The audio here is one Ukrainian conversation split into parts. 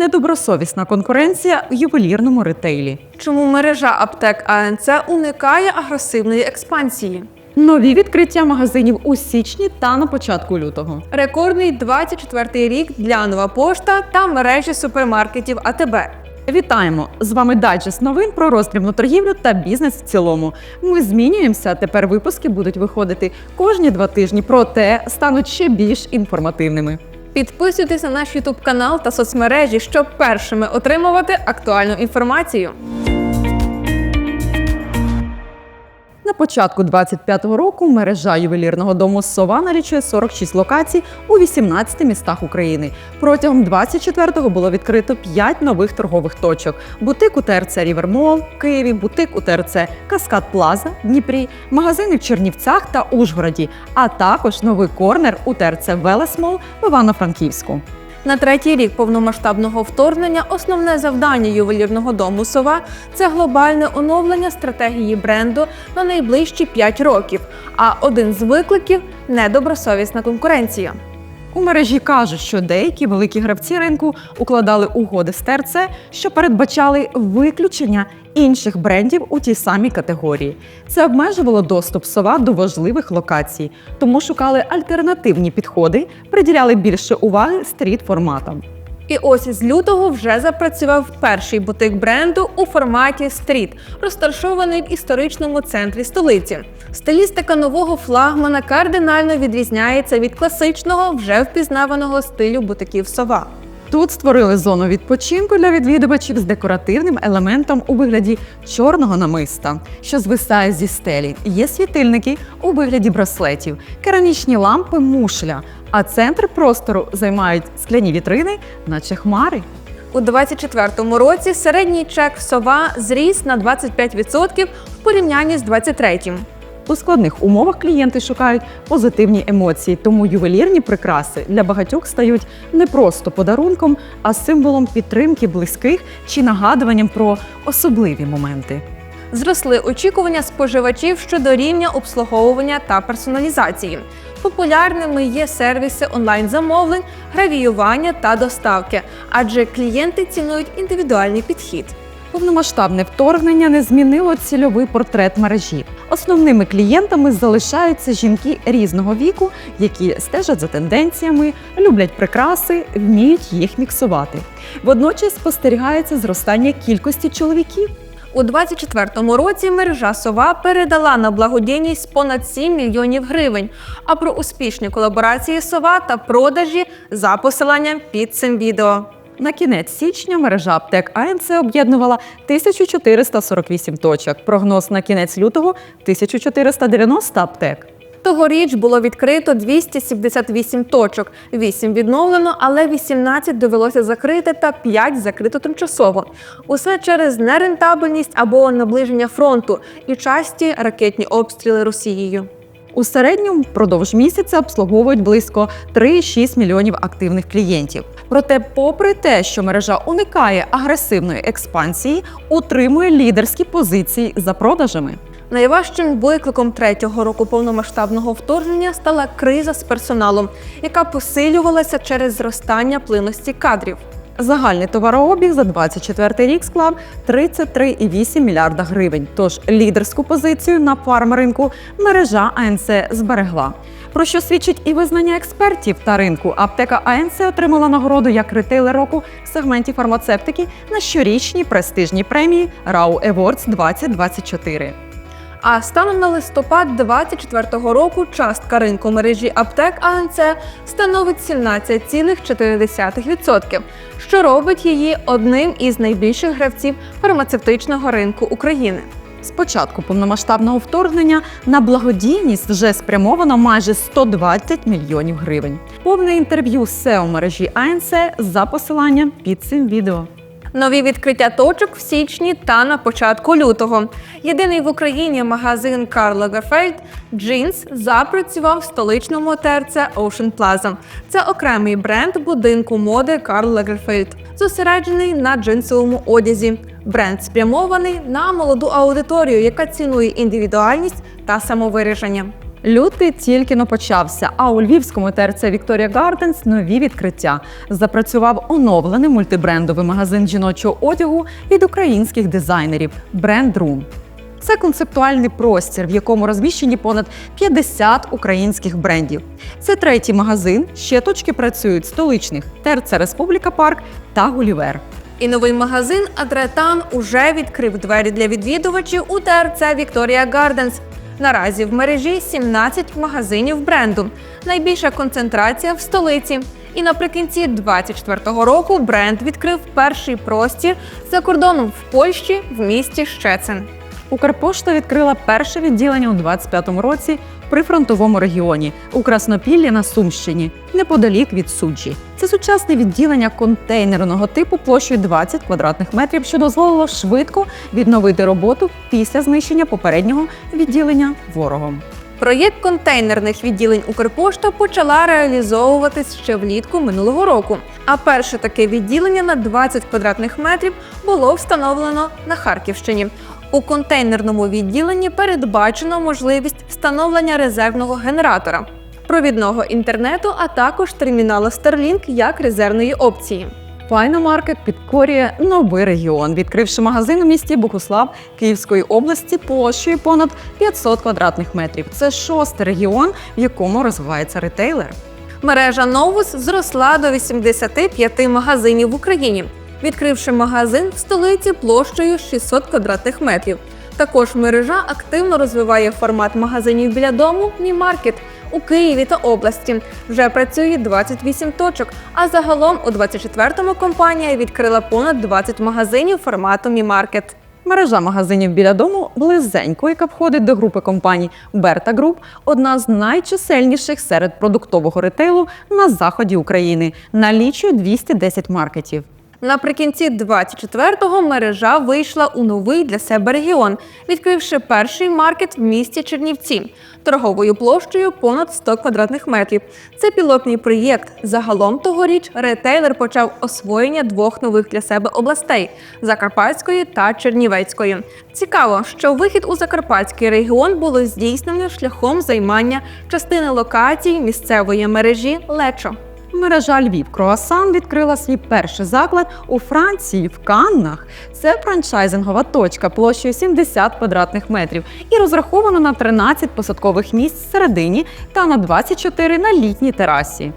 недобросовісна конкуренція в ювелірному ретейлі. Чому мережа аптек АНЦ уникає агресивної експансії? Нові відкриття магазинів у січні та на початку лютого. Рекордний 24-й рік для нова пошта та мережі супермаркетів АТБ. Вітаємо! З вами дайджест новин про роздрібну торгівлю та бізнес в цілому. Ми змінюємося. Тепер випуски будуть виходити кожні два тижні, проте стануть ще більш інформативними. Підписуйтесь на наш YouTube канал та соцмережі, щоб першими отримувати актуальну інформацію. На початку 25-го року мережа ювелірного дому Сова налічує 46 локацій у 18 містах України. Протягом 24-го було відкрито 5 нових торгових точок: бутик у ТРЦ Рівермол Києві, бутик у ТРЦ Каскад Плаза Дніпрі, магазини в Чернівцях та Ужгороді, а також новий корнер у ТРЦ Велесмол в Івано-Франківську. На третій рік повномасштабного вторгнення основне завдання ювелірного дому Сова це глобальне оновлення стратегії бренду на найближчі 5 років. А один з викликів недобросовісна конкуренція. У мережі кажуть, що деякі великі гравці ринку укладали угоди з ТРЦ, що передбачали виключення інших брендів у тій самій категорії. Це обмежувало доступ сова до важливих локацій, тому шукали альтернативні підходи, приділяли більше уваги стріт форматам. І ось з лютого вже запрацював перший бутик бренду у форматі стріт, розташований в історичному центрі столиці. Стилістика нового флагмана кардинально відрізняється від класичного, вже впізнаваного стилю бутиків сова. Тут створили зону відпочинку для відвідувачів з декоративним елементом у вигляді чорного намиста, що звисає зі стелі. Є світильники у вигляді браслетів, керамічні лампи мушля, а центр простору займають скляні вітрини, наче хмари. У 2024 році середній чек сова зріс на 25% в порівнянні з 2023. У складних умовах клієнти шукають позитивні емоції, тому ювелірні прикраси для багатьох стають не просто подарунком, а символом підтримки близьких чи нагадуванням про особливі моменти. Зросли очікування споживачів щодо рівня обслуговування та персоналізації. Популярними є сервіси онлайн-замовлень, гравіювання та доставки, адже клієнти цінують індивідуальний підхід. Повномасштабне вторгнення не змінило цільовий портрет мережі. Основними клієнтами залишаються жінки різного віку, які стежать за тенденціями, люблять прикраси, вміють їх міксувати. Водночас спостерігається зростання кількості чоловіків. У 2024 році мережа Сова передала на благодійність понад 7 мільйонів гривень. А про успішні колаборації Сова та продажі за посиланням під цим відео. На кінець січня мережа аптек АНЦ об'єднувала 1448 точок. Прогноз на кінець лютого 1490 аптек. Тогоріч було відкрито 278 точок, 8 відновлено, але 18 довелося закрити та 5 закрито тимчасово. Усе через нерентабельність або наближення фронту і часті ракетні обстріли Росією. У середньому впродовж місяця обслуговують близько 3,6 мільйонів активних клієнтів. Проте, попри те, що мережа уникає агресивної експансії, утримує лідерські позиції за продажами. Найважчим викликом третього року повномасштабного вторгнення стала криза з персоналом, яка посилювалася через зростання плинності кадрів. Загальний товарообіг за 24 рік склав 33,8 мільярда гривень. Тож лідерську позицію на фармринку мережа АНЦ зберегла. Про що свідчить і визнання експертів та ринку. Аптека АНЦ отримала нагороду як ретейлер року в сегменті фармацевтики на щорічній престижній премії RAW Awards 2024. А станом на листопад 2024 року частка ринку мережі аптек АНЦ становить 17,4%, що робить її одним із найбільших гравців фармацевтичного ринку України. З початку повномасштабного вторгнення на благодійність вже спрямовано майже 120 мільйонів гривень. Повне інтерв'ю з SEO мережі АНС за посиланням під цим відео. Нові відкриття точок в січні та на початку лютого. Єдиний в Україні магазин Карл Лагерфельд Джинс запрацював в столичному ТРЦ Ocean Plaza. Це окремий бренд будинку моди Карл Лагерфельд, зосереджений на джинсовому одязі. Бренд спрямований на молоду аудиторію, яка цінує індивідуальність та самовираження. Лютий тільки но почався, а у львівському ТРЦ Вікторія Гарденс нові відкриття. Запрацював оновлений мультибрендовий магазин жіночого одягу від українських дизайнерів Бренд Room. Це концептуальний простір, в якому розміщені понад 50 українських брендів. Це третій магазин. Ще точки працюють столичних ТРЦ Республіка Парк та Гулівер. І новий магазин Адретан уже відкрив двері для відвідувачів у ТРЦ Вікторія Гарденс. Наразі в мережі 17 магазинів бренду. Найбільша концентрація в столиці. І наприкінці 24-го року бренд відкрив перший простір за кордоном в Польщі в місті Щецин. Укрпошта відкрила перше відділення у 25-му році при фронтовому регіоні у Краснопіллі на Сумщині, неподалік від суджі. Це сучасне відділення контейнерного типу площею 20 квадратних метрів, що дозволило швидко відновити роботу після знищення попереднього відділення ворогом. Проєкт контейнерних відділень Укрпошта почала реалізовуватись ще влітку минулого року. А перше таке відділення на 20 квадратних метрів було встановлено на Харківщині. У контейнерному відділенні передбачено можливість встановлення резервного генератора, провідного інтернету, а також терміналу Starlink як резервної опції. Файномаркет підкорює новий регіон, відкривши магазин у місті Богуслав Київської області площею понад 500 квадратних метрів. Це шостий регіон, в якому розвивається ретейлер. Мережа Новус зросла до 85 магазинів в Україні, відкривши магазин в столиці площею 600 квадратних метрів. Також мережа активно розвиває формат магазинів біля дому Мімаркет у Києві та області. Вже працює 28 точок. А загалом у 24-му компанія відкрила понад 20 магазинів формату Мімаркет. Мережа магазинів біля дому близенько, яка входить до групи компаній Берта Груп, одна з найчисельніших серед продуктового ретейлу на заході України, налічує 210 маркетів. Наприкінці 24-го мережа вийшла у новий для себе регіон, відкривши перший маркет в місті Чернівці торговою площею понад 100 квадратних метрів. Це пілотний проєкт. Загалом тогоріч ретейлер почав освоєння двох нових для себе областей Закарпатської та Чернівецької. Цікаво, що вихід у Закарпатський регіон було здійснено шляхом займання частини локацій місцевої мережі Лечо. Мережа Львів Круасан відкрила свій перший заклад у Франції в Каннах. Це франчайзингова точка площею 70 квадратних метрів і розрахована на 13 посадкових місць всередині та на 24 на літній терасі.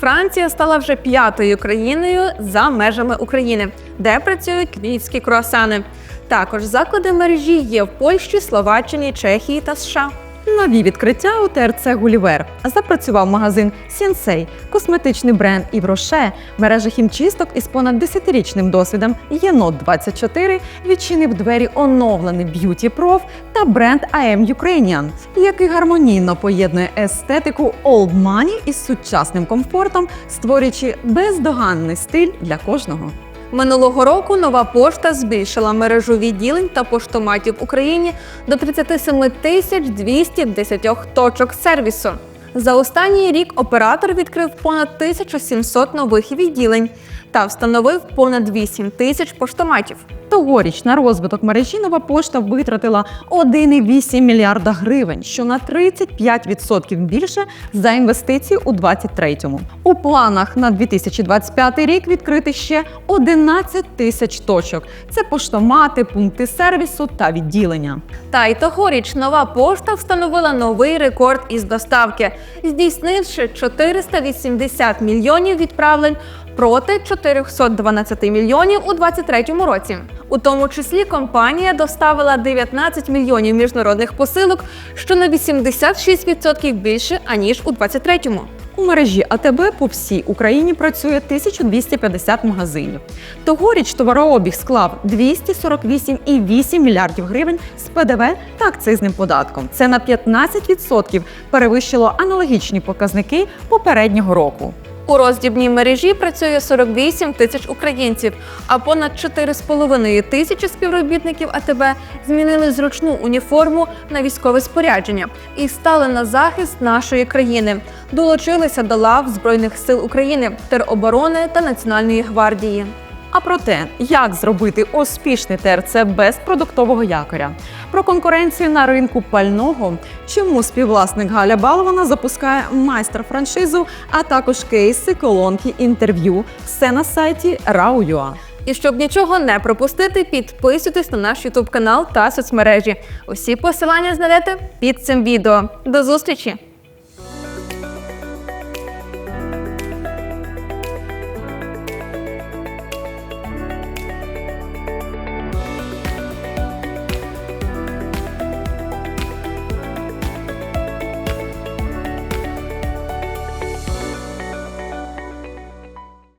Франція стала вже п'ятою країною за межами України, де працюють львівські круасани. Також заклади мережі є в Польщі, Словаччині, Чехії та США. Нові відкриття у ТРЦ Гулівер. Запрацював магазин Сінсей, косметичний бренд Івроше, мережа хімчисток із понад 10-річним досвідом Єнот 24 відчинив двері оновлений Beauty Prof та бренд Am Ukrainian, який гармонійно поєднує естетику Old Money із сучасним комфортом, створюючи бездоганний стиль для кожного. Минулого року нова пошта збільшила мережу відділень та поштоматів в Україні до 37 тисяч 210 точок сервісу. За останній рік оператор відкрив понад 1700 нових відділень та встановив понад 8 тисяч поштоматів. Тогоріч на розвиток мережі нова пошта витратила 1,8 мільярда гривень, що на 35% більше за інвестиції у 23-му. У планах на 2025 рік відкрити ще 11 тисяч точок. Це поштомати, пункти сервісу та відділення. Та й тогоріч нова пошта встановила новий рекорд із доставки, здійснивши 480 мільйонів відправлень проти 412 мільйонів у 2023 році. У тому числі компанія доставила 19 мільйонів міжнародних посилок, що на 86% більше аніж у 2023. У мережі АТБ по всій Україні працює 1250 магазинів. Тогоріч товарообіг склав 248,8 мільярдів гривень з ПДВ та акцизним податком. Це на 15% перевищило аналогічні показники попереднього року. У роздібній мережі працює 48 тисяч українців, а понад 4,5 тисячі співробітників АТБ змінили зручну уніформу на військове спорядження і стали на захист нашої країни. Долучилися до лав Збройних сил України, тероборони та Національної гвардії. А про те, як зробити успішний ТРЦ без продуктового якоря, про конкуренцію на ринку пального, чому співвласник Галя Балована запускає майстер-франшизу, а також кейси, колонки, інтерв'ю, все на сайті Rau.ua. І щоб нічого не пропустити, підписуйтесь на наш YouTube канал та соцмережі. Усі посилання знайдете під цим відео. До зустрічі!